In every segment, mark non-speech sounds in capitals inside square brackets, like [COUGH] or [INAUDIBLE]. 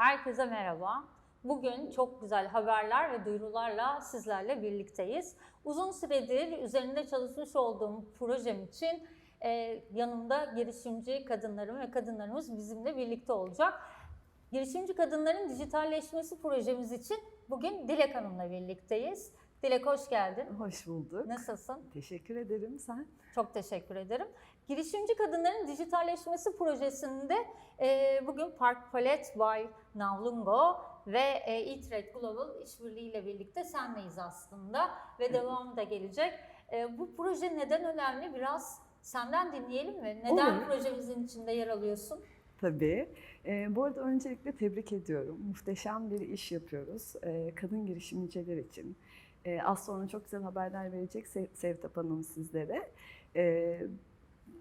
Herkese merhaba. Bugün çok güzel haberler ve duyurularla sizlerle birlikteyiz. Uzun süredir üzerinde çalışmış olduğum projem için e, yanımda girişimci kadınlarım ve kadınlarımız bizimle birlikte olacak. Girişimci kadınların dijitalleşmesi projemiz için bugün Dilek Hanım'la birlikteyiz. Dilek hoş geldin. Hoş bulduk. Nasılsın? Teşekkür ederim sen. Çok teşekkür ederim. Girişimci kadınların dijitalleşmesi projesinde e, bugün Park Palette by Navlungo ve e, E-Trade Global işbirliğiyle birlikte senleyiz aslında ve devamı da gelecek. E, bu proje neden önemli? Biraz senden dinleyelim mi? Neden Olur. projemizin içinde yer alıyorsun? Tabii. Ee, bu arada öncelikle tebrik ediyorum. Muhteşem bir iş yapıyoruz. Ee, kadın girişimciler için. Ee, az sonra çok güzel haberler verecek Sev Sevtap Hanım sizlere. Ee,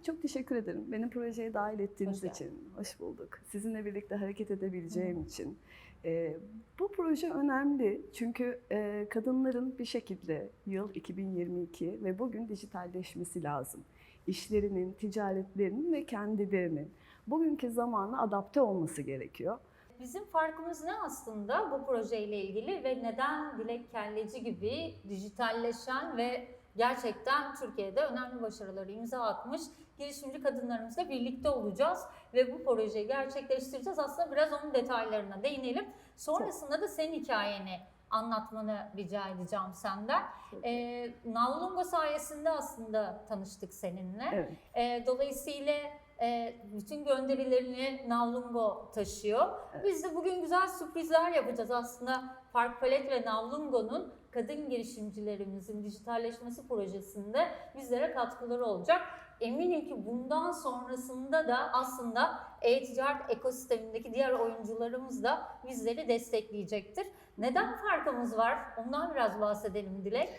çok teşekkür ederim. Beni projeye dahil ettiğiniz Hoş geldin. için. Hoş bulduk. Sizinle birlikte hareket edebileceğim için. Ee, bu proje önemli çünkü e, kadınların bir şekilde yıl 2022 ve bugün dijitalleşmesi lazım. İşlerinin, ticaretlerinin ve kendilerinin bugünkü zamanla adapte olması gerekiyor. Bizim farkımız ne aslında bu projeyle ilgili ve neden Dilek Kelleci gibi dijitalleşen ve gerçekten Türkiye'de önemli başarıları imza atmış girişimci kadınlarımızla birlikte olacağız ve bu projeyi gerçekleştireceğiz. Aslında biraz onun detaylarına değinelim. Sonrasında da senin hikayeni anlatmanı rica edeceğim senden. Ee, Navlungo sayesinde aslında tanıştık seninle. Evet. E, dolayısıyla e, bütün gönderilerini Navlungo taşıyor. Evet. Biz de bugün güzel sürprizler yapacağız aslında. Park Palet ve Navlungo'nun kadın girişimcilerimizin dijitalleşmesi projesinde bizlere katkıları olacak. Eminim ki bundan sonrasında da aslında e-ticaret ekosistemindeki diğer oyuncularımız da bizleri destekleyecektir. Neden farkımız var? Ondan biraz bahsedelim Dilek.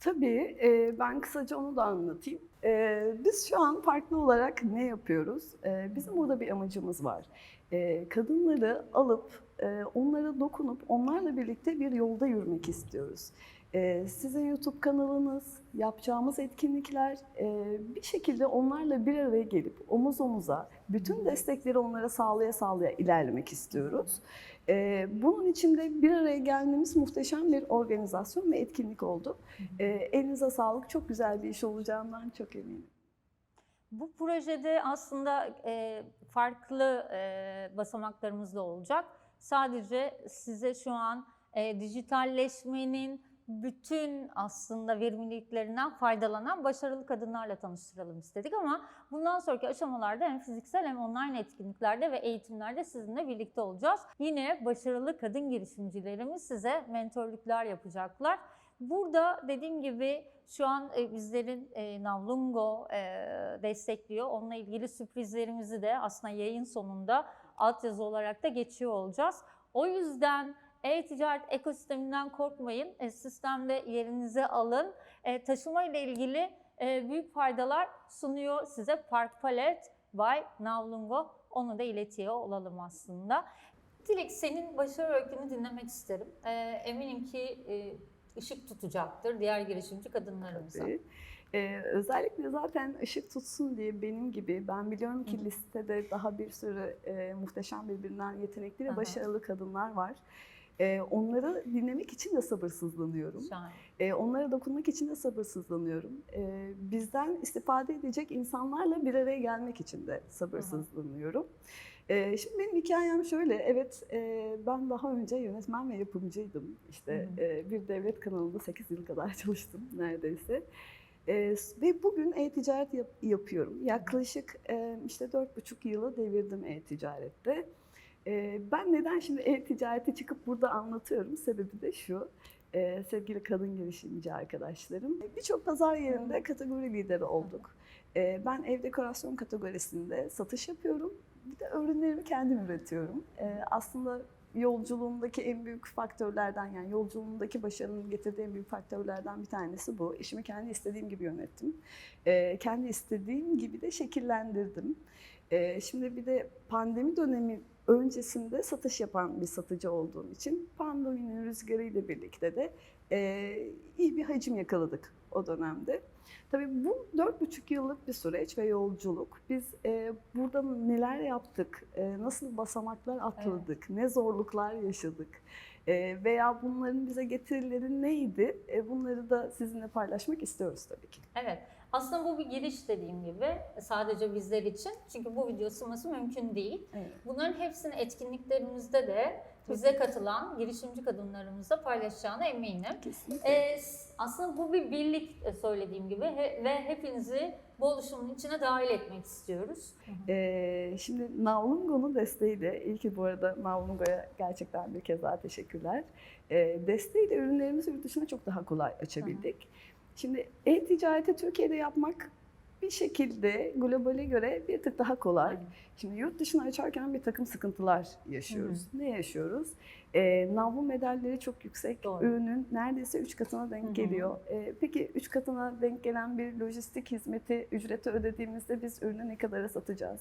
Tabii e, ben kısaca onu da anlatayım. E, biz şu an farklı olarak ne yapıyoruz? E, bizim burada bir amacımız var. Kadınları alıp, onlara dokunup, onlarla birlikte bir yolda yürümek istiyoruz. E, size YouTube kanalınız, yapacağımız etkinlikler, e, bir şekilde onlarla bir araya gelip omuz omuza bütün destekleri onlara sağlaya sağlaya ilerlemek istiyoruz. E, bunun için de bir araya gelmemiz muhteşem bir organizasyon ve etkinlik oldu. E, elinize sağlık, çok güzel bir iş olacağından çok eminim. Bu projede aslında e, farklı e, basamaklarımız da olacak. Sadece size şu an e, dijitalleşmenin bütün aslında verimliliklerinden faydalanan başarılı kadınlarla tanıştıralım istedik ama bundan sonraki aşamalarda hem fiziksel hem online etkinliklerde ve eğitimlerde sizinle birlikte olacağız. Yine başarılı kadın girişimcilerimiz size mentorluklar yapacaklar. Burada dediğim gibi şu an e, bizlerin e, Navlungo e, destekliyor. Onunla ilgili sürprizlerimizi de aslında yayın sonunda altyazı olarak da geçiyor olacağız. O yüzden e-ticaret ekosisteminden korkmayın. E, sistemde yerinizi alın. E, taşıma ile ilgili e, büyük faydalar sunuyor size Park Palette by Navlungo. Onu da iletiyor olalım aslında. Dilek senin başarı öykünü dinlemek isterim. E, eminim ki e, ışık tutacaktır diğer girişimci kadınlarımıza. Tabii. Ee, özellikle zaten ışık tutsun diye benim gibi ben biliyorum ki hı. listede daha bir sürü e, muhteşem birbirinden yetenekli ve Aha. başarılı kadınlar var. Ee, onları dinlemek için de sabırsızlanıyorum. Ee, onlara dokunmak için de sabırsızlanıyorum. Ee, bizden istifade edecek insanlarla bir araya gelmek için de sabırsızlanıyorum. Şimdi benim hikayem şöyle, evet e, ben daha önce yönetmen ve yapımcıydım. İşte Hı hı. e, bir devlet kanalında 8 yıl kadar [LAUGHS] çalıştım neredeyse. E, ve bugün e-ticaret yap- yapıyorum. Yaklaşık e, işte 4,5 yılı devirdim e-ticarette. Ben neden şimdi e-ticareti çıkıp burada anlatıyorum? Sebebi de şu. sevgili kadın girişimci arkadaşlarım. Birçok pazar yerinde kategori lideri olduk. Ben ev dekorasyon kategorisinde satış yapıyorum. Bir de ürünlerimi kendim üretiyorum. Aslında yolculuğumdaki en büyük faktörlerden yani yolculuğumdaki başarının getirdiği en büyük faktörlerden bir tanesi bu. İşimi kendi istediğim gibi yönettim. Kendi istediğim gibi de şekillendirdim. Şimdi bir de pandemi dönemi öncesinde satış yapan bir satıcı olduğum için pandeminin rüzgarıyla birlikte de e, iyi bir hacim yakaladık o dönemde. Tabii bu dört buçuk yıllık bir süreç ve yolculuk. Biz e, burada neler yaptık, e, nasıl basamaklar atladık, ne zorluklar yaşadık e, veya bunların bize getirileri neydi? E, bunları da sizinle paylaşmak istiyoruz tabii ki. Evet. Aslında bu bir giriş dediğim gibi sadece bizler için. Çünkü bu video sığması mümkün değil. Evet. Bunların hepsini etkinliklerimizde de bize katılan girişimci kadınlarımızla paylaşacağına eminim. Kesinlikle. Ee, aslında bu bir birlik e, söylediğim gibi he- ve hepinizi bu oluşumun içine dahil etmek istiyoruz. Ee, şimdi Navlungo'nun desteğiyle, iyi ki bu arada Navlungo'ya gerçekten bir kez daha teşekkürler. Ee, desteğiyle ürünlerimizi yurt dışına çok daha kolay açabildik. Şimdi e-ticareti Türkiye'de yapmak bir şekilde globale göre bir tık daha kolay. Şimdi yurt dışına açarken bir takım sıkıntılar yaşıyoruz. Ne yaşıyoruz? Ee, navlun bedelleri çok yüksek. Doğru. Ürünün neredeyse 3 katına denk Hı hı. geliyor. Ee, peki 3 katına denk gelen bir lojistik hizmeti ücreti ödediğimizde biz ürünü ne kadara satacağız?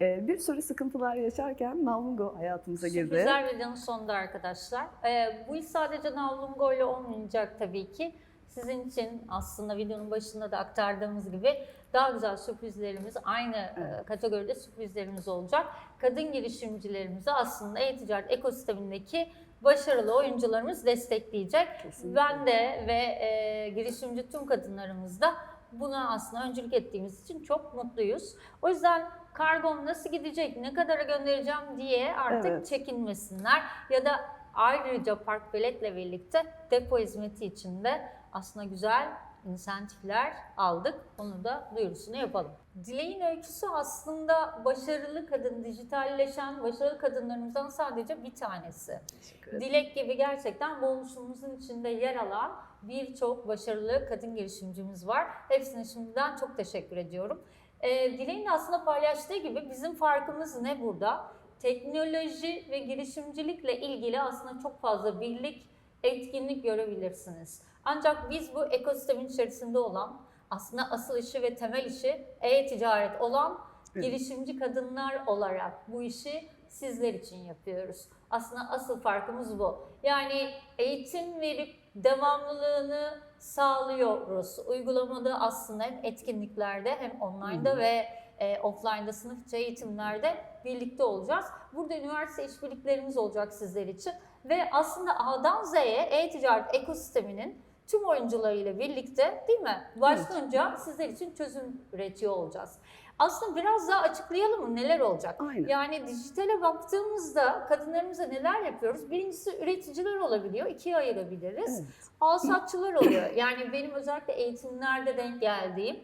Ee, bir sürü sıkıntılar yaşarken Navlungo hayatımıza girdi. Sürprizler videonun sonunda arkadaşlar. Ee, bu iş sadece Navlungo ile olmayacak tabii ki. Sizin için aslında videonun başında da aktardığımız gibi daha güzel sürprizlerimiz, aynı e, Evet. kategoride sürprizlerimiz olacak. Kadın girişimcilerimizi aslında e-ticaret ekosistemindeki başarılı oyuncularımız destekleyecek. Kesinlikle. Ben de ve e, girişimci tüm kadınlarımız da buna aslında öncülük ettiğimiz için çok mutluyuz. O yüzden kargom nasıl gidecek, ne kadara göndereceğim diye artık Evet. çekinmesinler. Ya da ayrıca Park Bilet'le birlikte depo hizmeti için de aslında güzel insentifler aldık. Onu da duyurusunu yapalım. Dileğin öyküsü aslında başarılı kadın, dijitalleşen başarılı kadınlarımızdan sadece bir tanesi. Teşekkür ederim. Dilek gibi gerçekten bu oluşumumuzun içinde yer alan birçok başarılı kadın girişimcimiz var. Hepsine şimdiden çok teşekkür ediyorum. Ee, Dilek'in de aslında paylaştığı gibi bizim farkımız ne burada? Teknoloji ve girişimcilikle ilgili aslında çok fazla birlik, etkinlik görebilirsiniz. Ancak biz bu ekosistemin içerisinde olan, aslında asıl işi ve temel işi e-ticaret olan Evet. girişimci kadınlar olarak bu işi sizler için yapıyoruz. Aslında asıl farkımız bu. Yani eğitim verip devamlılığını sağlıyoruz. Uygulamada aslında hem etkinliklerde hem online'da ve e, offline'da sınıf içi eğitimlerde birlikte olacağız. Burada üniversite işbirliklerimiz olacak sizler için ve aslında A'dan Z'ye e-ticaret ekosisteminin tüm oyuncularıyla birlikte değil mi? Başlayınca sizler için çözüm üretiyor olacağız. Aslında biraz daha açıklayalım mı neler olacak? Aynen. Yani dijitale baktığımızda kadınlarımıza neler yapıyoruz? Birincisi üreticiler olabiliyor, ikiye ayırabiliriz. Evet. Alsatçılar oluyor. Yani benim özellikle eğitimlerde denk geldiğim.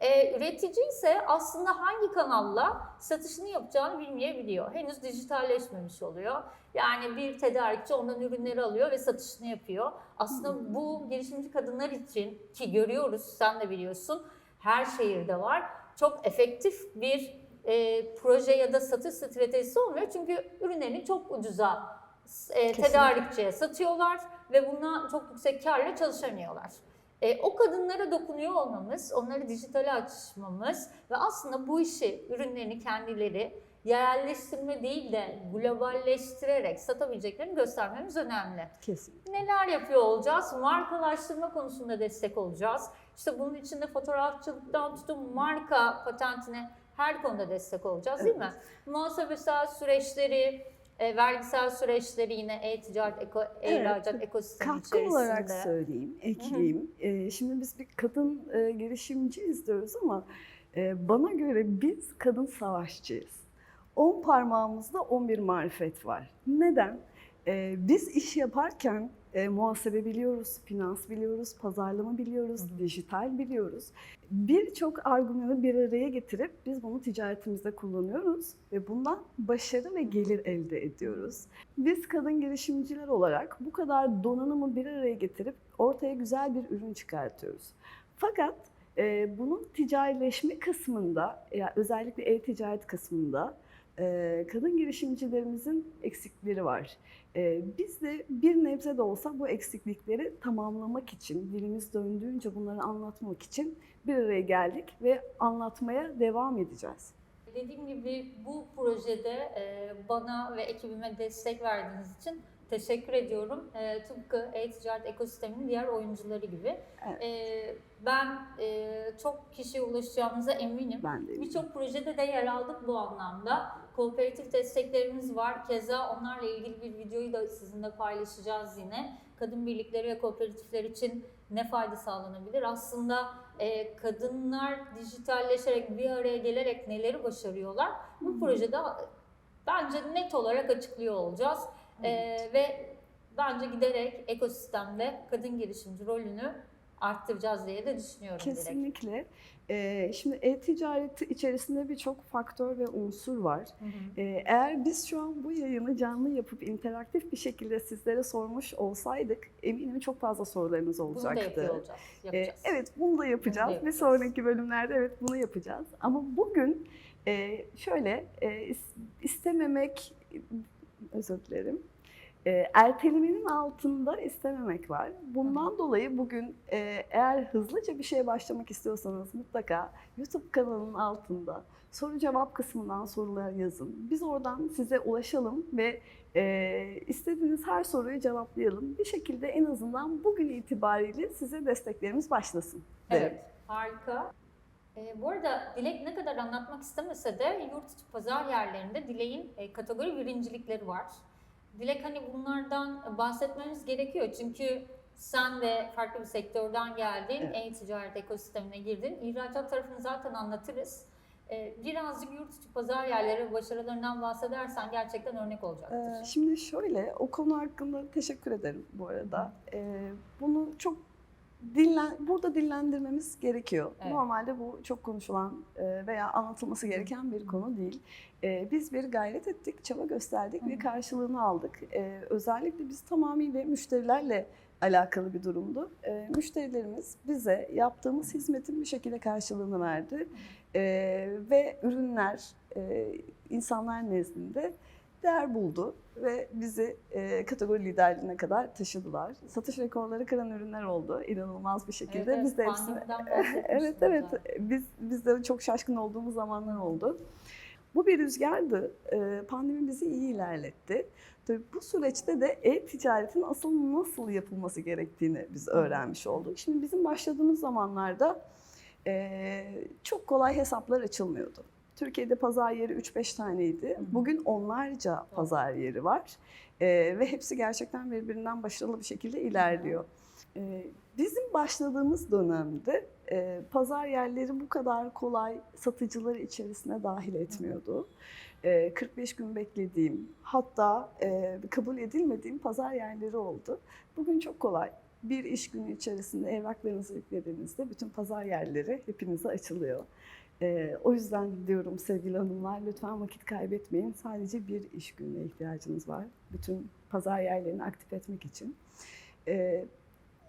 Ee, üretici ise aslında hangi kanalla satışını yapacağını bilmeyebiliyor. Henüz dijitalleşmemiş oluyor. Yani bir tedarikçi ondan ürünleri alıyor ve satışını yapıyor. Aslında bu girişimci kadınlar için ki görüyoruz, sen de biliyorsun, her şehirde var. Çok efektif bir e, proje ya da satış stratejisi olmuyor. Çünkü ürünlerini çok ucuza e, tedarikçiye satıyorlar ve bundan çok yüksek karla çalışamıyorlar. E, o kadınlara dokunuyor olmamız, onları dijitale açmamız ve aslında bu işi, ürünlerini kendileri yerelleştirme değil de globalleştirerek satabileceklerini göstermemiz önemli. Kesin. Neler yapıyor olacağız? Markalaştırma konusunda destek olacağız. İşte bunun içinde fotoğrafçılıktan tutun marka patentine her konuda destek olacağız değil mi? Muhasebesel süreçleri, e, vergisel süreçleri yine e-ticaret, eko, e-ihracat ekosistemi Katkı içerisinde. olarak söyleyeyim, ekleyeyim. Ee, şimdi biz bir kadın e, girişimci izliyoruz ama e, bana göre biz kadın savaşçıyız. 10 parmağımızda 11 marifet var. Neden? Ee, biz iş yaparken e, muhasebe biliyoruz, finans biliyoruz, pazarlama biliyoruz, dijital biliyoruz. Birçok argümanı bir araya getirip biz bunu ticaretimizde kullanıyoruz ve bundan başarı ve gelir elde ediyoruz. Biz kadın girişimciler olarak bu kadar donanımı bir araya getirip ortaya güzel bir ürün çıkartıyoruz. Fakat e, bunun ticarileşme kısmında, ya özellikle e-ticaret kısmında e, kadın girişimcilerimizin eksikleri var. E, biz de bir nebze de olsa bu eksiklikleri tamamlamak için, dilimiz döndüğünce bunları anlatmak için bir araya geldik ve anlatmaya devam edeceğiz. Dediğim gibi bu projede e, bana ve ekibime destek verdiğiniz için Teşekkür ediyorum. Ee, tıpkı e-ticaret ekosisteminin diğer oyuncuları gibi. Evet. Ee, ben e, çok kişiye ulaşacağımıza eminim. Ben de Birçok projede de yer aldık bu anlamda. Kooperatif desteklerimiz var. Keza onlarla ilgili bir videoyu da sizinle paylaşacağız yine. Kadın birlikleri ve kooperatifler için ne fayda sağlanabilir? Aslında e, kadınlar dijitalleşerek bir araya gelerek neleri başarıyorlar? Bu Hı. projede bence net olarak açıklıyor olacağız. E, ve bence giderek ekosistemde kadın girişimci rolünü arttıracağız diye de düşünüyorum direkt. Kesinlikle. Ee, şimdi e-ticareti içerisinde birçok faktör ve unsur var. Hı hı. Ee, eğer biz şu an bu yayını canlı yapıp interaktif bir şekilde sizlere sormuş olsaydık eminim çok fazla sorularınız Bunu da olacaktı. yapıyor olacağız. Ee, Yapacağız. evet bunu da yapacağız. Bir yapacağız. sonraki bölümlerde evet bunu yapacağız. Ama bugün e, şöyle e, is- istememek özür dilerim. E, ertelemenin altında istememek var. Bundan dolayı bugün e, eğer hızlıca bir şeye başlamak istiyorsanız mutlaka YouTube kanalının altında soru cevap kısmından sorular yazın. Biz oradan size ulaşalım ve e, istediğiniz her soruyu cevaplayalım. Bir şekilde en azından bugün itibariyle size desteklerimiz başlasın. derim. Evet, harika. Ee, bu arada Dilek ne kadar anlatmak istemese de yurt pazar yerlerinde Dilek'in e, kategori birincilikleri var. Dilek hani bunlardan bahsetmemiz gerekiyor çünkü sen de farklı bir sektörden geldin, Evet. e-ticaret ekosistemine girdin. İhracat tarafını zaten anlatırız. Ee, birazcık yurt içi pazar yerleri başarılarından bahsedersen gerçekten örnek olacaktır. Ee, Şimdi şöyle, o konu hakkında teşekkür ederim bu arada. Ee, bunu çok dinlen, burada dillendirmemiz gerekiyor. Evet. Normalde bu çok konuşulan e, veya anlatılması gereken bir konu değil. Ee, Biz bir gayret ettik, çaba gösterdik Hı ve karşılığını aldık. Ee, Özellikle biz tamamıyla müşterilerle alakalı bir durumdu. Müşterilerimiz bize yaptığımız hizmetin bir şekilde karşılığını verdi. Ve ürünler e, insanlar nezdinde değer buldu ve bizi e, kategori liderliğine kadar taşıdılar. Satış rekorları kıran ürünler oldu inanılmaz bir şekilde. Evet, biz de hepsini [LAUGHS] evet evet biz biz de çok şaşkın olduğumuz zamanlar oldu. Bu bir rüzgardı. Ee, Pandemi bizi iyi ilerletti. Tabii bu süreçte de e-ticaretin asıl nasıl yapılması gerektiğini biz öğrenmiş olduk. Şimdi bizim başladığımız zamanlarda e, çok kolay hesaplar açılmıyordu. Türkiye'de pazar yeri 3-5 taneydi. Bugün onlarca pazar yeri var. E, ve hepsi gerçekten birbirinden başarılı bir şekilde ilerliyor. E, bizim başladığımız dönemde e, pazar yerleri bu kadar kolay satıcıları içerisine dahil etmiyordu. E, 45 gün beklediğim hatta e, kabul edilmediğim pazar yerleri oldu. Bugün çok kolay. Bir iş günü içerisinde evraklarınızı yüklediğinizde bütün pazar yerleri hepinize açılıyor. E, o yüzden diyorum sevgili hanımlar lütfen vakit kaybetmeyin. Sadece bir iş gününe ihtiyacınız var. Bütün pazar yerlerini aktif etmek için. E,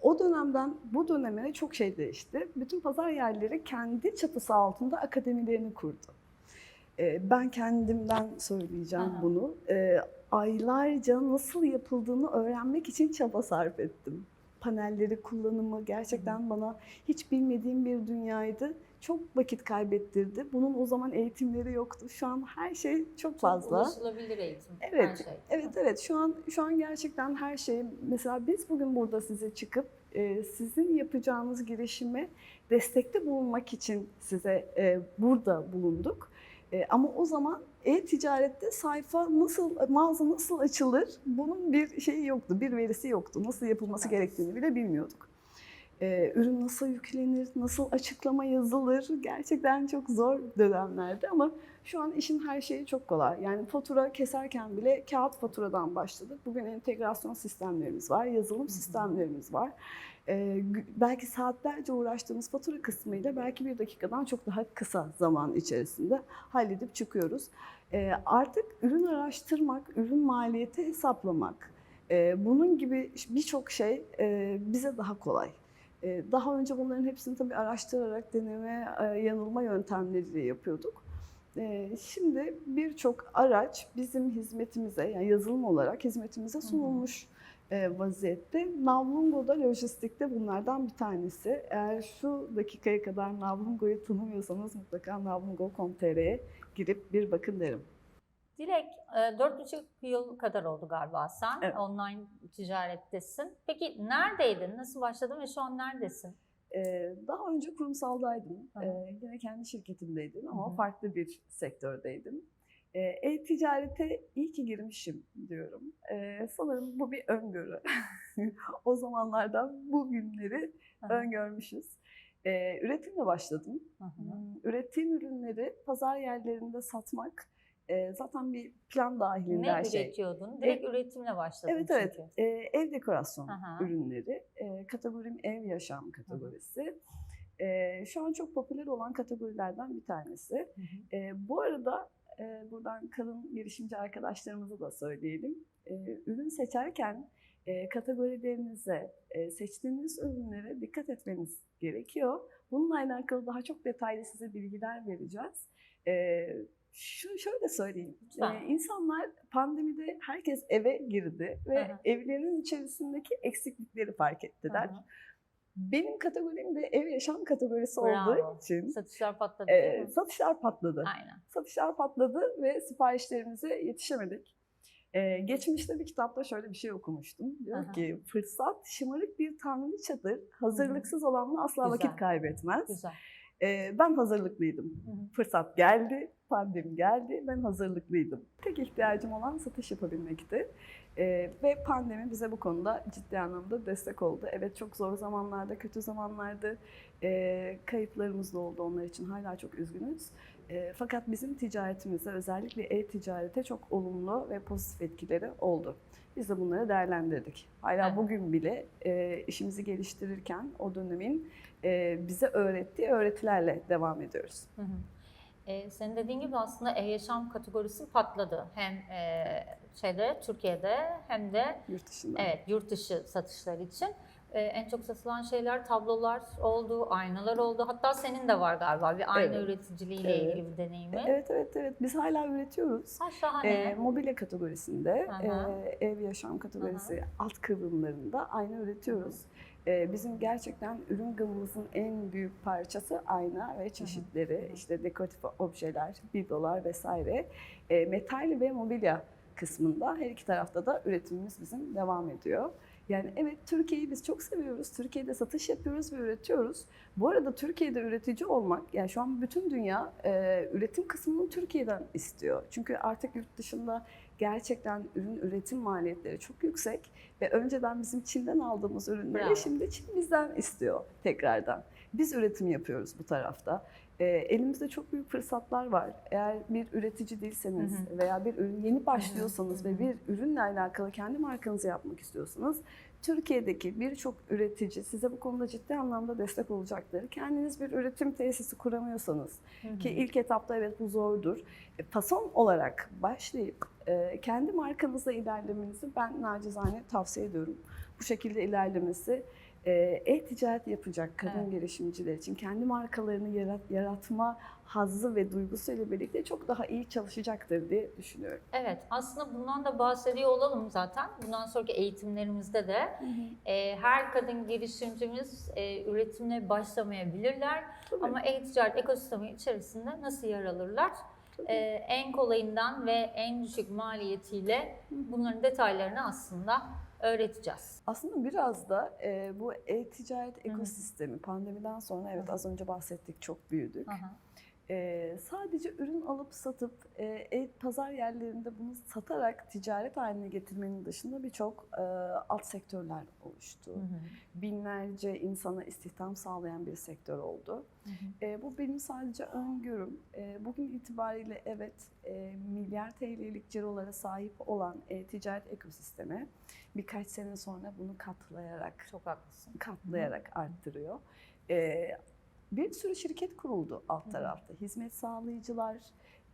o dönemden bu döneme çok şey değişti. Bütün pazar yerleri kendi çatısı altında akademilerini kurdu. Ee, Ben kendimden söyleyeceğim Aha. bunu. Ee, Aylarca nasıl yapıldığını öğrenmek için çaba sarf ettim. Panelleri kullanımı gerçekten bana hiç bilmediğim bir dünyaydı. Çok vakit kaybettirdi. Bunun o zaman eğitimleri yoktu. Şu an her şey çok fazla. Ulaşılabilir eğitim. Evet, Her şey. Evet evet şu an şu an gerçekten her şey mesela biz bugün burada size çıkıp e, sizin yapacağınız girişime destekte bulunmak için size e, burada bulunduk. E, ama o zaman e-ticarette sayfa nasıl mağaza nasıl açılır bunun bir şeyi yoktu, bir verisi yoktu. Nasıl yapılması gerektiğini bile bilmiyorduk. E, ürün nasıl yüklenir, nasıl açıklama yazılır gerçekten çok zor dönemlerdi ama şu an işin her şeyi çok kolay. Yani fatura keserken bile kağıt faturadan başladık. Bugün entegrasyon sistemlerimiz var, yazılım sistemlerimiz var. Ee, belki saatlerce uğraştığımız fatura kısmıyla belki bir dakikadan çok daha kısa zaman içerisinde halledip çıkıyoruz. Ee, artık ürün araştırmak, ürün maliyeti hesaplamak, e, bunun gibi birçok şey e, bize daha kolay. E, Daha önce bunların hepsini tabii araştırarak deneme, e, yanılma yöntemleriyle yapıyorduk. Ee, Şimdi birçok araç bizim hizmetimize, yani yazılım olarak hizmetimize sunulmuş e, vaziyette. Navlungo'da lojistikte bunlardan bir tanesi. Eğer şu dakikaya kadar Navlungo'yu tanımıyorsanız mutlaka navlungo.com.tr'ye girip bir bakın derim. Dilek, e, dört buçuk yıl kadar oldu galiba sen Evet. online ticarettesin. Peki neredeydin? Nasıl başladın ve şu an neredesin? Daha önce kurumsaldaydım. Ee, yine kendi şirketimdeydim ama Hı hı. farklı bir sektördeydim. E-ticarete iyi ki girmişim diyorum. Sanırım bu bir öngörü. [LAUGHS] o zamanlardan bugünleri Hı hı, öngörmüşüz. Üretimle başladım. hı hı. Hmm, Ürettiğim ürünleri pazar yerlerinde satmak e, zaten bir plan dahilinde Ne her şey. üretiyordun? Direkt üretimle başladın Evet evet. çünkü. Ee, ev dekorasyon Aha. ürünleri. Ee, kategorim ev yaşam kategorisi. Ee, şu an çok popüler olan kategorilerden bir tanesi. Hı hı. Ee, bu arada e, buradan kadın girişimci arkadaşlarımıza da söyleyelim. Ee, ürün seçerken e, kategorilerinize, e, seçtiğiniz ürünlere dikkat etmeniz gerekiyor. Bununla alakalı daha çok detaylı size bilgiler vereceğiz. Ee, şu şöyle söyleyeyim. Ee, insanlar pandemide herkes eve girdi ve Aha. evlerinin içerisindeki eksiklikleri fark ettiler. Hı. Benim kategorim de ev yaşam kategorisi Bravo. olduğu için Satışlar patladı e, satışlar patladı. Aynen. Satışlar patladı ve siparişlerimize yetişemedik. Ee, geçmişte bir kitapta şöyle bir şey okumuştum. Diyor Aha. ki fırsat şımarık bir tanrıçadır. Hazırlıksız olanla asla Güzel. vakit kaybetmez. Güzel. Ee, ben hazırlıklıydım. Hı hı. Fırsat geldi, pandemi geldi. Ben hazırlıklıydım. Tek ihtiyacım olan satış yapabilmekti. Ee, ve pandemi bize bu konuda ciddi anlamda destek oldu. Evet çok zor zamanlarda, kötü zamanlarda e, kayıplarımız da oldu onlar için. Hala çok üzgünüz. E, fakat bizim ticaretimize, özellikle e-ticarete çok olumlu ve pozitif etkileri oldu. Biz de bunları değerlendirdik. Hala bugün bile e, işimizi geliştirirken o dönemin e, bize öğrettiği öğretilerle devam ediyoruz. Hı hı. Ee, senin dediğin gibi aslında e-yaşam kategorisi patladı. Hem e, şeyde Türkiye'de hem de Yurt dışında. evet yurt dışı satışlar için. Ee, en çok satılan şeyler tablolar oldu, aynalar oldu. Hatta senin de var galiba bir ayna Evet. üreticiliğiyle Evet. ilgili bir deneyimi. Evet evet evet biz hala üretiyoruz. Ha, şahane. E, mobilya kategorisinde, Aha. e, ev yaşam kategorisi alt kıvrımlarında ayna üretiyoruz. E, bizim gerçekten ürün gamımızın en büyük parçası ayna ve çeşitleri, hı. işte dekoratif objeler, bidolar vesaire. E, metal ve mobilya kısmında her iki tarafta da üretimimiz bizim devam ediyor. Yani evet Türkiye'yi biz çok seviyoruz. Türkiye'de satış yapıyoruz ve üretiyoruz. Bu arada Türkiye'de üretici olmak, yani şu an bütün dünya e, üretim kısmını Türkiye'den istiyor. Çünkü artık yurt dışında gerçekten ürün üretim maliyetleri çok yüksek ve önceden bizim Çin'den aldığımız ürünleri Bravo. şimdi Çin bizden istiyor tekrardan. Biz üretim yapıyoruz bu tarafta. E, elimizde çok büyük fırsatlar var. Eğer bir üretici değilseniz Hı hı. veya bir ürün yeni başlıyorsanız Hı hı. ve bir ürünle alakalı kendi markanızı yapmak istiyorsanız Türkiye'deki birçok üretici size bu konuda ciddi anlamda destek olacaktır. Kendiniz bir üretim tesisi kuramıyorsanız Hı hı. ki ilk etapta evet bu zordur. E, fason olarak başlayıp kendi markanızla ilerlemenizi ben nacizane tavsiye ediyorum. Bu şekilde ilerlemesi e, e-ticaret yapacak kadın Evet. girişimciler için kendi markalarını yarat- yaratma hazzı ve duygusuyla birlikte çok daha iyi çalışacaktır diye düşünüyorum. Evet, aslında bundan da bahsediyor olalım zaten. Bundan sonraki eğitimlerimizde de e, her kadın girişimcimiz e, üretimle başlamayabilirler. Tabii. Ama e-ticaret ekosistemi içerisinde nasıl yer alırlar? E, en kolayından ve en düşük maliyetiyle bunların detaylarını aslında öğreteceğiz. Aslında biraz da e, bu e-ticaret ekosistemi pandemiden sonra evet Hı hı. az önce bahsettik çok büyüdük. Aha. E, sadece ürün alıp satıp e, e-pazar yerlerinde bunu satarak ticaret haline getirmenin dışında birçok e, alt sektörler oluştu. Hı hı. Binlerce insana istihdam sağlayan bir sektör oldu. Hı hı. E, bu benim sadece öngörüm. E, bugün itibariyle evet e, milyar TL'lik cirolara sahip olan e-ticaret ekosistemi birkaç sene sonra bunu katlayarak Çok haklısın. katlayarak arttırıyor. E, bir sürü şirket kuruldu alt Hı. tarafta. Hizmet sağlayıcılar,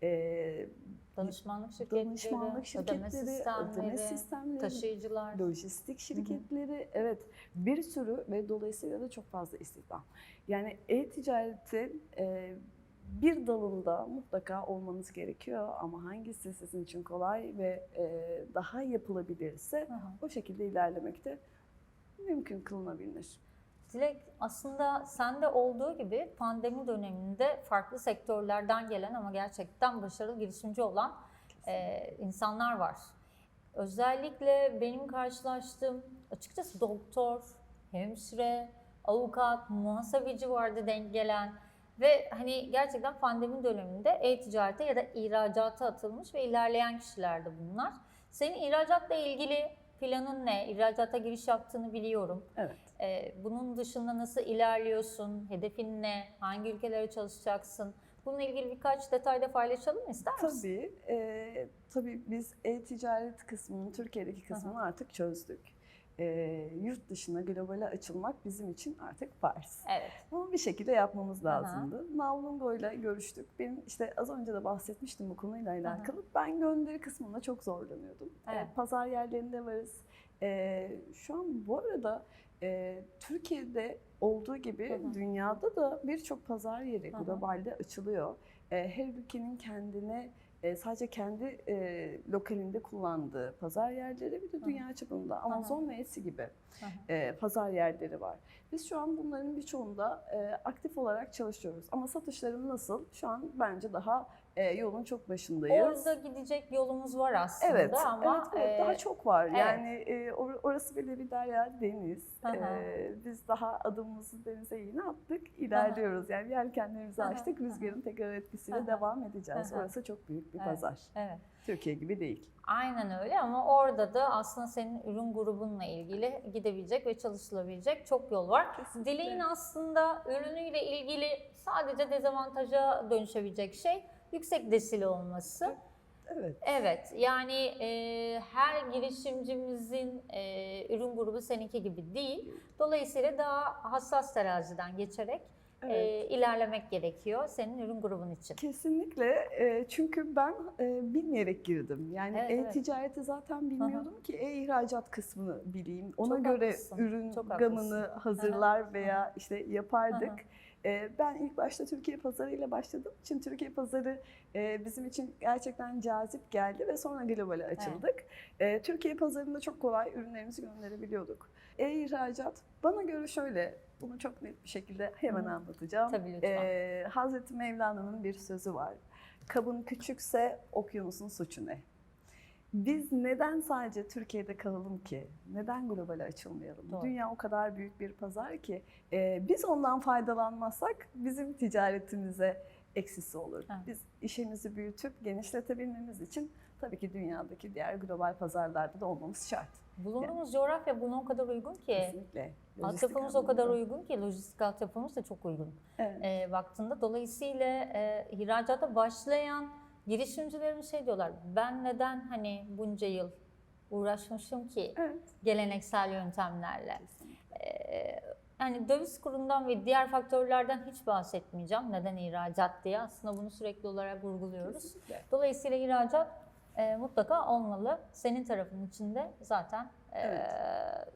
e, Danışmanlık şirketleri, danışmanlık ödeme şirketleri, sistemleri, ödeme sistemleri, taşıyıcılar. lojistik şirketleri, evet bir sürü ve dolayısıyla da çok fazla istihdam. Yani e-ticaretin e, bir dalında mutlaka olmanız gerekiyor ama hangisi sizin için kolay ve e, daha yapılabilirse Aha. o şekilde ilerlemekte mümkün kılınabilir. Dilek aslında sende olduğu gibi pandemi döneminde farklı sektörlerden gelen ama gerçekten başarılı girişimci olan e, insanlar var. Özellikle benim karşılaştığım açıkçası doktor, hemşire, avukat, muhasebeci vardı denk gelen ve hani gerçekten pandemi döneminde e-ticarete ya da ihracata atılmış ve ilerleyen kişilerdi bunlar. Senin ihracatla ilgili planın ne? İhracata giriş yaptığını biliyorum. Evet. Ee, bunun dışında nasıl ilerliyorsun? Hedefin ne? Hangi ülkelere çalışacaksın? Bununla ilgili birkaç detayda paylaşalım mı ister misin? Tabii. E, tabii biz e-ticaret kısmını, Türkiye'deki kısmını artık çözdük. E, yurt dışına globale açılmak bizim için artık farz. Evet. Ama bir şekilde yapmamız Aha. lazımdı. Navlungo ile görüştük. Benim işte az önce de bahsetmiştim bu konuyla Aha. alakalı. Ben gönderi kısmında çok zorlanıyordum. Evet. Pazar yerlerinde varız. Ee, şu an bu arada e, Türkiye'de olduğu gibi Hı hı. dünyada da birçok pazar yeri Hı hı. globalde açılıyor. Ee, her ülkenin kendine e, sadece kendi e, lokalinde kullandığı pazar yerleri bir de dünya çapında Amazon ve Etsy gibi e, pazar yerleri var. Biz şu an bunların birçoğunda e, aktif olarak çalışıyoruz. Ama satışlarım nasıl? Şu an bence daha e, yolun çok başındayız. Orada gidecek yolumuz var aslında Evet, ama evet, evet, e, daha çok var. evet. Yani e, or- orası bile bir derya deniz. Hı hı. E, biz daha adımımızı denize yeni attık, ilerliyoruz. Yani yelkenlerimizi Hı hı, açtık, hı hı. rüzgarın tekrar etkisiyle Hı hı. devam edeceğiz. Hı hı. Orası çok büyük bir Evet. pazar. evet. Türkiye gibi değil. Aynen öyle ama orada da aslında senin ürün grubunla ilgili gidebilecek ve çalışılabilecek çok yol var. Kesinlikle. Dileğin aslında ürünüyle ilgili sadece dezavantaja dönüşebilecek şey yüksek desili olması. Evet. Evet, yani e, her girişimcimizin e, ürün grubu seninki gibi değil. Dolayısıyla daha hassas teraziden geçerek Evet. e, ilerlemek gerekiyor senin ürün grubun için. Kesinlikle e, çünkü ben e, bilmeyerek girdim. Yani Evet, evet. e-ticareti zaten bilmiyordum ki e-ihracat kısmını bileyim. Ona Çok göre haklısın, ürün çok gamını haklısın. hazırlar veya işte yapardık. E, ben ilk başta Türkiye pazarıyla başladığım için Türkiye pazarı e, bizim için gerçekten cazip geldi ve sonra globale açıldık. E, Türkiye pazarında çok kolay ürünlerimizi gönderebiliyorduk. E-ihracat bana göre şöyle, bunu çok net bir şekilde hemen Hı. anlatacağım. Tabii lütfen. Ee, Hazreti Mevlana'nın bir sözü var. Kabın küçükse okyanusun suçu ne? Biz neden sadece Türkiye'de kalalım ki? Neden globale açılmayalım? Doğru. Dünya o kadar büyük bir pazar ki e, biz ondan faydalanmazsak bizim ticaretimize eksisi olur. Evet. Biz işimizi büyütüp genişletebilmemiz için tabii ki dünyadaki diğer global pazarlarda da olmamız şart. Bulunduğumuz coğrafya buna o kadar uygun ki. Kesinlikle. Altyapımız o kadar uygun ki, lojistik altyapımız da çok uygun Evet. e, baktığında. Dolayısıyla e, ihracata başlayan girişimcilerimiz şey diyorlar, ben neden hani bunca yıl uğraşmışım ki Evet. geleneksel yöntemlerle. kesinlikle. E, yani döviz kurundan ve diğer faktörlerden hiç bahsetmeyeceğim. Neden ihracat diye. Aslında bunu sürekli olarak vurguluyoruz. Kesinlikle. Dolayısıyla ihracat e, mutlaka olmalı. Senin tarafın içinde zaten e, Evet.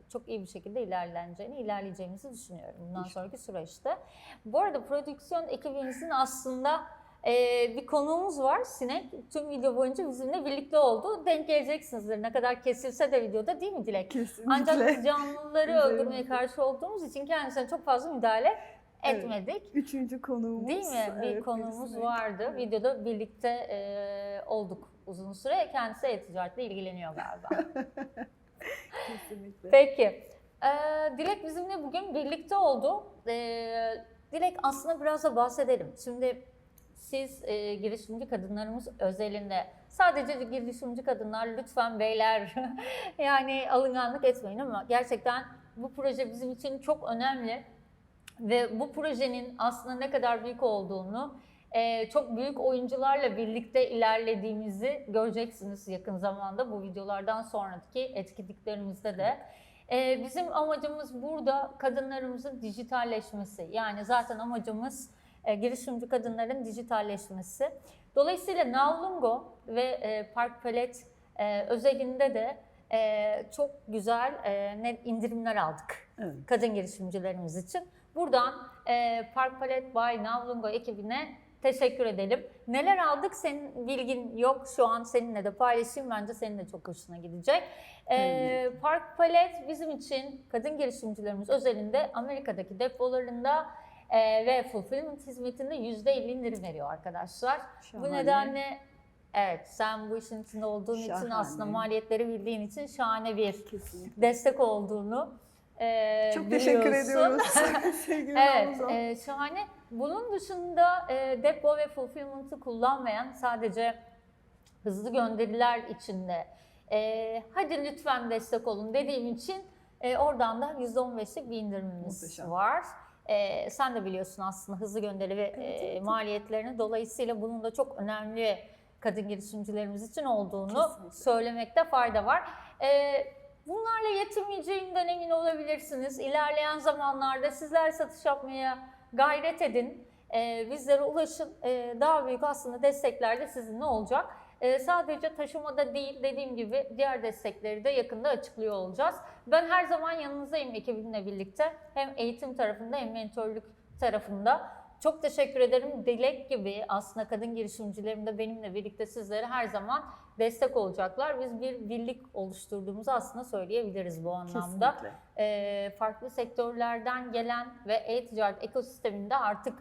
çok iyi bir şekilde ilerleneceğini, ilerleyeceğimizi düşünüyorum bundan sonraki süreçte. Bu arada prodüksiyon ekibimizin aslında e, bir konuğumuz var. Sinek tüm video boyunca bizimle birlikte oldu. Denk geleceksinizdir. Ne kadar kesilse de videoda değil mi Dilek? Kesinlikle. Ancak biz canlıları öldürmeye karşı olduğumuz için kendisine çok fazla müdahale Evet. etmedik. Üçüncü konuğumuz. Değil mi? Bir evet, konuğumuz birisi. vardı. Evet. Videoda birlikte e, olduk uzun süre. Kendisi e-ticaretle ilgileniyor galiba. [LAUGHS] Kesinlikle. Peki. E, Dilek bizimle bugün birlikte oldu. E, Dilek aslında biraz da bahsedelim. Şimdi siz e, girişimci kadınlarımız özelinde sadece girişimci kadınlar lütfen beyler [LAUGHS] yani alınganlık etmeyin ama gerçekten bu proje bizim için çok önemli ve bu projenin aslında ne kadar büyük olduğunu e, çok büyük oyuncularla birlikte ilerlediğimizi göreceksiniz yakın zamanda bu videolardan sonraki etkinliklerimizde de. E, bizim amacımız burada kadınlarımızın dijitalleşmesi. Yani zaten amacımız e, girişimci kadınların dijitalleşmesi. Dolayısıyla Navlungo ve e, Park Palet e, özelinde de e, çok güzel e, indirimler aldık Evet. kadın girişimcilerimiz için. Buradan e, Park Palet by Navlungo ekibine teşekkür edelim. Neler aldık senin bilgin yok şu an seninle de paylaşayım bence senin de çok hoşuna gidecek. E, Evet. Park Palet bizim için kadın girişimcilerimiz özelinde Amerika'daki depolarında e, ve fulfillment hizmetinde %50 indirim veriyor arkadaşlar. Şahane. Bu nedenle Evet, sen bu işin içinde olduğun için Şahane. aslında maliyetleri bildiğin için şahane bir Kesinlikle. destek olduğunu e, Çok teşekkür biliyorsun. ediyoruz [LAUGHS] sevgili Evet, e, şahane. Bunun dışında e, depo ve fulfillment'ı kullanmayan sadece hızlı gönderiler içinde e, hadi lütfen destek olun dediğim için e, oradan da %15'lik bir indirimimiz Muhteşem. var. E, sen de biliyorsun aslında hızlı gönderi ve e, evet, evet. maliyetlerini. Dolayısıyla bunun da çok önemli kadın girişimcilerimiz için olduğunu Kesinlikle. söylemekte fayda var. E, bunlarla yetinmeyeceğimden emin olabilirsiniz. İlerleyen zamanlarda sizler satış yapmaya gayret edin. E, bizlere ulaşın. E, daha büyük aslında destekler de sizinle olacak. E, sadece taşımada değil dediğim gibi diğer destekleri de yakında açıklıyor olacağız. Ben her zaman yanınızdayım ekibimle birlikte. Hem eğitim tarafında hem mentörlük tarafında. Çok teşekkür ederim. Dilek gibi aslında kadın girişimcilerim de benimle birlikte sizlere her zaman destek olacaklar. Biz bir birlik oluşturduğumuzu aslında söyleyebiliriz bu anlamda. Kesinlikle. Ee, farklı sektörlerden gelen ve e-ticaret ekosisteminde artık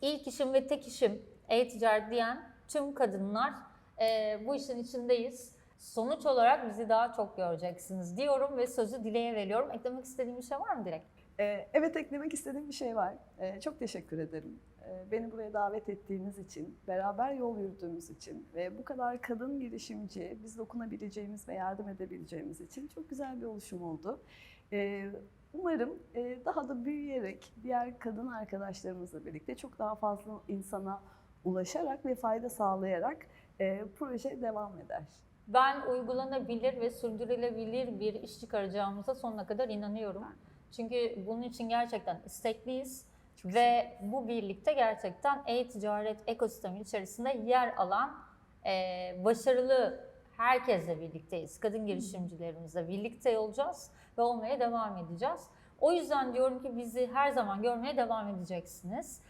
ilk işim ve tek işim e-ticaret diyen tüm kadınlar e, bu işin içindeyiz. Sonuç olarak bizi daha çok göreceksiniz diyorum ve sözü Dilek'e veriyorum. Eklemek istediğim bir şey var mı Dilek? Ee, evet eklemek istediğim bir şey var. Ee, çok teşekkür ederim. Ee, beni buraya davet ettiğiniz için, beraber yol yürüdüğümüz için ve bu kadar kadın girişimci, biz dokunabileceğimiz ve yardım edebileceğimiz için çok güzel bir oluşum oldu. Ee, umarım e, daha da büyüyerek diğer kadın arkadaşlarımızla birlikte çok daha fazla insana ulaşarak ve fayda sağlayarak e, proje devam eder. Ben uygulanabilir ve sürdürülebilir bir iş çıkaracağımıza sonuna kadar inanıyorum. Çünkü bunun için gerçekten istekliyiz ve bu birlikte gerçekten e-ticaret ekosistemi içerisinde yer alan e, başarılı herkesle birlikteyiz. Kadın girişimcilerimizle birlikte olacağız ve olmaya devam edeceğiz. O yüzden diyorum ki bizi her zaman görmeye devam edeceksiniz.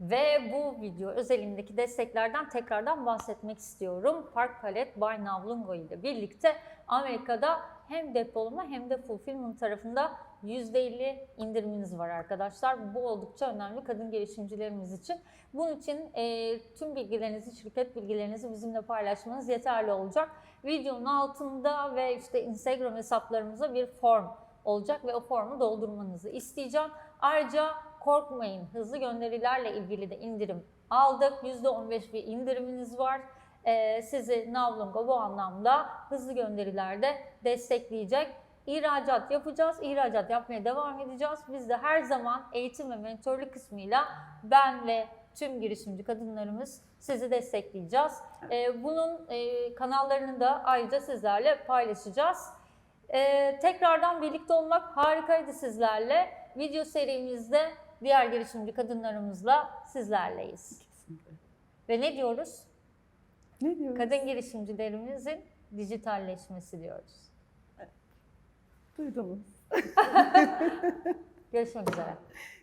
Ve bu video özelindeki desteklerden tekrardan bahsetmek istiyorum. Park Palet by Navlungo ile birlikte Amerika'da hem depolama hem de fulfillment tarafında %50 indiriminiz var arkadaşlar. Bu oldukça önemli kadın girişimcilerimiz için. Bunun için e, tüm bilgilerinizi, şirket bilgilerinizi bizimle paylaşmanız yeterli olacak. Videonun altında ve işte Instagram hesaplarımıza bir form olacak ve o formu doldurmanızı isteyeceğim. Ayrıca korkmayın hızlı gönderilerle ilgili de indirim aldık. %15 bir indiriminiz var. Ee, sizi Navlungo bu anlamda hızlı gönderilerde destekleyecek. İhracat yapacağız. İhracat yapmaya devam edeceğiz. Biz de her zaman eğitim ve mentörlük kısmıyla ben ve tüm girişimci kadınlarımız sizi destekleyeceğiz. Ee, bunun e, kanallarını da ayrıca sizlerle paylaşacağız. Ee, tekrardan birlikte olmak harikaydı sizlerle. Video serimizde diğer girişimci kadınlarımızla sizlerleyiz. Kesinlikle. Ve ne diyoruz? Ne diyoruz? Kadın girişimcilerimizin dijitalleşmesi diyoruz. Duydunuz. Görüşmek üzere. [LAUGHS]